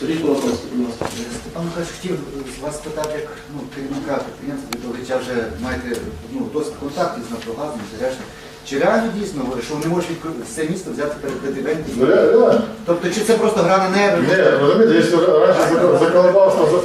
Сергій Колокольський, будь ласка. Степан Михайлович, хотів з вас питати, як ну, керівника підприємства, ви життя вже маєте ну, досить контактів з Нафтогазом, решта. Чи реально дійсно, що вони можуть це місто взяти перед? Ну, реально. Тобто, чи це просто гра на нерви? Ні, розумієте, якщо раніше законодавство...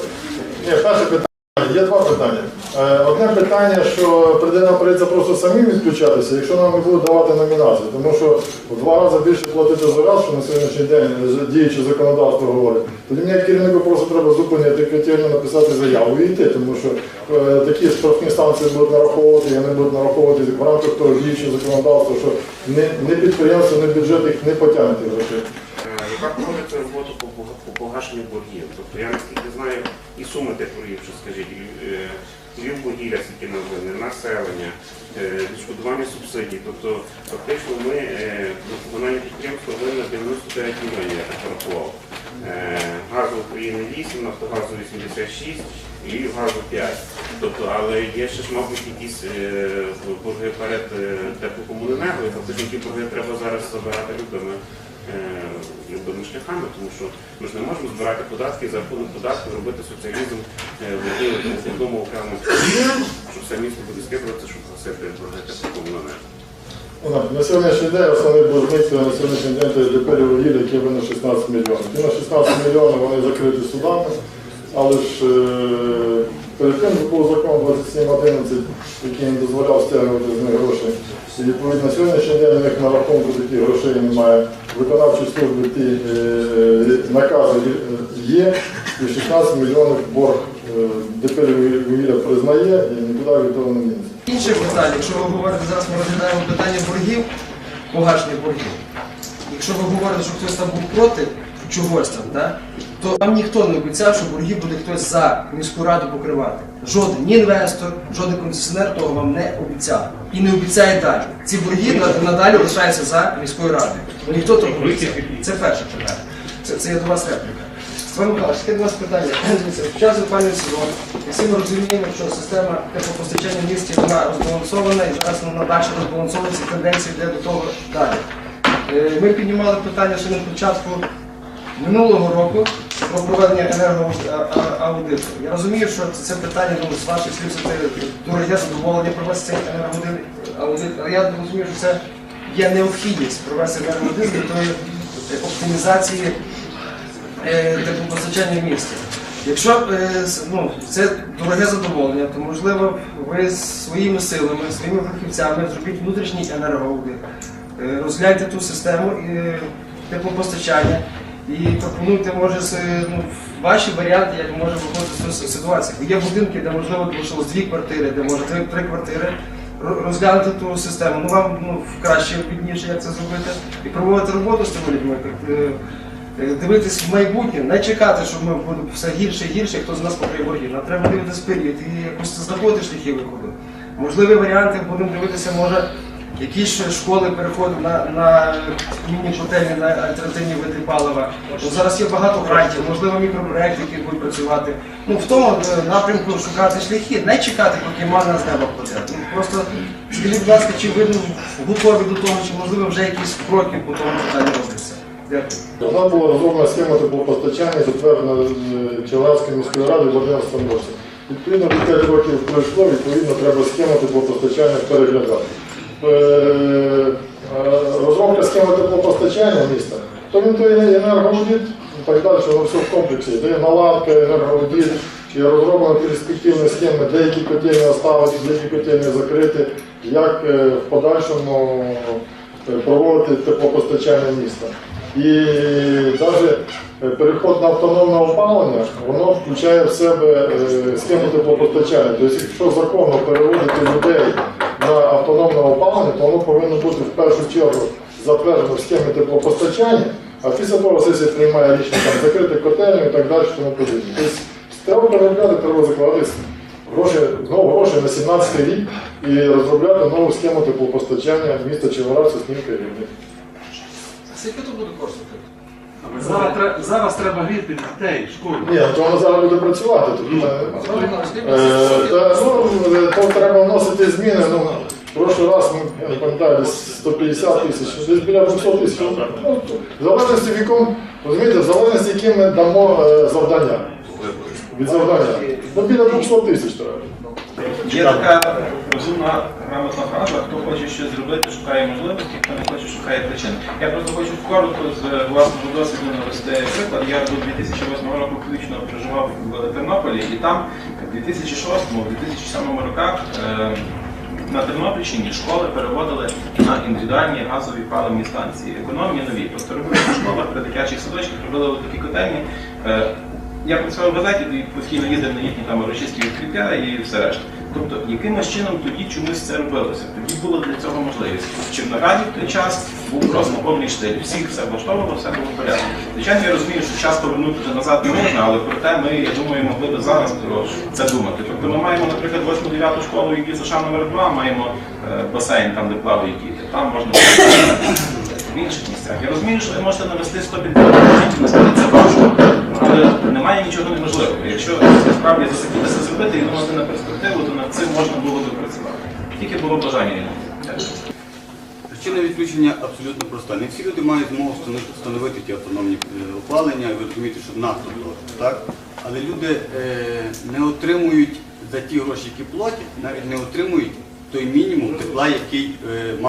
Ні, перше питання. Є два питання. Е, Одне питання, що прийде нам прийдеться просто самим відключатися, якщо нам не будуть давати номінації. Тому що в два рази більше платити за раз, що на сьогоднішній день е, діюче законодавство говорить. Тоді мені як керівнику просто треба зупинити котельню, написати заяву і йти, тому що е, такі штрафні станції будуть нараховувати, і вони будуть нараховувати в рамках того діючого законодавства, що не, підприємство, не бюджет їх не потягнуть грошей. Е, Яка проводиться робота по пога- по погашенню боргів? Тобто я наскільки знаю, і суми тих боргів, що скажіть, е, Львіввугілля, скільки нам винне, населення, е, відшкодування субсидій. Тобто фактично ми е, на комунальне підприємство 99 мільйонів, я так порахував. Е, Газу України 8, Нафтогазу 86 і Львівгазу 5. Тобто, але є ще ж, мабуть, якісь е, борги перед е, теплокомуненерго, і фактично ті борги треба зараз забирати любими е, любими шляхами, тому що ми ж не можемо збирати податки за рахунок податків, робити соціалізм е, в одному- окремому що все місто буде скидувати, щоб гасити борги теплокомуненерго. Вона, На сьогоднішній день основний боржник на сьогоднішній день це ДП «Вугілля», яке винно 16 мільйонів. Ті на 16 мільйонів вони закриті судами, але ж е, перед тим був закон 2711, який не дозволяв стягнути з них гроші. І відповідно сьогоднішній день у них на рахунку таких грошей немає. Виконавчі служби ті е, накази є, і 16 мільйонів борг е, ДП «Вугілля» признає і нікуди від того не дінеться. Інше питання, якщо ви говорите, зараз ми розглядаємо питання боргів, погашення боргів. Якщо ви говорите, що хтось там був проти чогось там, да, то вам ніхто не обіцяв, що борги буде хтось за міську раду покривати. Жоден ні інвестор, жоден концесіонер того вам не обіцяв. І не обіцяє далі. Ці борги надалі лишаються за міською радою. Ніхто того не обіцяв. Це перше питання. Це, це є до вас репліка. Степан Михайлович, таке до вас питання. В час опалювального сезону і всі ми розуміємо, що система теплопостачання в місті вона розбалансована і зараз вона далі розбалансовується, тенденція йде до того далі. Е, Ми піднімали питання ще на початку минулого року про проведення енергоаудиту. Я розумію, що це- питання ну, з ваших слів, це дороге задоволення провести цей енергоаудит, але я розумію, що це є необхідність провести енергоаудит для тої оптимізації е, теплопостачання в місті. Якщо е, ну, це дороге задоволення, то можливо ви своїми силами, своїми фахівцями зробіть внутрішній енергоаудит, е, розгляньте ту систему теплопостачання і пропонуйте, може, ну, ваші варіанти, як може виходити з ситуації. Є будинки, де можливо залишилось дві квартири, де може три, три квартири. Розглянути ту систему, ну вам ну, краще бідніше, як це зробити, і проводити роботу з тими людьми. е, Е, дивитись в майбутнє, не чекати, що ми будемо все гірше і гірше, хто з нас покриє борги. Нам треба дивитися вперед і якось знаходити шляхи виходу. Можливі варіанти будемо дивитися, може, якісь школи переходу на, на міні котельні на альтернативні види палива. Ну, зараз є багато грантів, можливо, мікропроекти, які будуть працювати. Ну, в тому е, напрямку шукати шляхи, не чекати, поки мана з неба впаде. Ну, Просто скажіть, будь ласка, чи ви ну, готові до того, чи можливо вже якісь кроки по тому питанню робляться? Вона була розроблена схема теплопостачання, затверджена е, Чернівською міською радою в 11 році. Відповідно, 5 років пройшло, відповідно, треба схему теплопостачання переглядати. Е, е, Розробка схеми теплопостачання міста, то він то є енергоаудит, і так далі, воно все в комплексі. Де є наладка, енергоаудит, чи розроблена перспективна схема, деякі котельні оставити, деякі котельні закрити, як е, в подальшому проводити теплопостачання міста. І навіть переход на автономне опалення, воно включає в себе схему теплопостачання. Тобто, якщо законно переводити людей на автономне опалення, то воно повинно бути в першу чергу затверджено в схемі теплопостачання, а після того сесія приймає рішення там, закрити котельню і так далі, тому подібне. Тобто, треба переробляти, треба закладати гроші, знову гроші на 17 рік і розробляти нову схему теплопостачання міста Чигора, Соснівка і Рівне. Скільки тут буде коштувати? Зараз, тре- зараз треба гріти дітей, школу. Ні, ну, то воно зараз буде працювати. Тут, питання. Е, та, ну, е, то треба вносити зміни. Ну, в прошлий раз, ми, я не пам'ятаю, десь 150 тисяч, десь біля 200 тисяч. Ну, в залежності в якому Розумієте, в залежності, які ми дамо е, завдання. Від завдання. Ну, біля 200 тисяч треба. Є така розумна грамотна фраза, хто хоче щось зробити, шукає можливості, хто не хоче, шукає причини. Я просто хочу коротко з власного досвіду навести приклад. Я до 2008 року включно проживав в Тернополі, і там в 2006-2007 роках е, на Тернопільщині школи переводили на індивідуальні газові паливні станції. Економні нові. Тобто робили в школах при дитячих садочках, робили такі котельні. Е, я працював в газеті постійно їздив на їхні там урочисті відкриття і все решта. Тобто, якимось чином тоді чомусь це робилося. Тоді була для цього можливість. В Чернограді в той час був просто повний штиль. Всіх все влаштовувало, все було порядку. Звичайно, я розумію, що час повернути назад не можна, але проте ми, я думаю, могли б зараз про це думати. Тобто ми маємо, наприклад, 8-9 школу, які США номер 2 маємо е, басейн, там де плавають діти. Там можна в інших місцях. Я розумію, що ви можете навести 150 наскільки це важко, але немає нічого неможливого. Якщо справді захотілося зробити і думати на перспективу, то над цим можна було би. Тільки було бажання. Причина відключення абсолютно проста. Не всі люди мають змогу встановити- ті автономні е, опалення, ви розумієте, що дорого, так? Але люди е, не отримують за ті гроші, які платять, навіть не отримують той мінімум тепла, який е,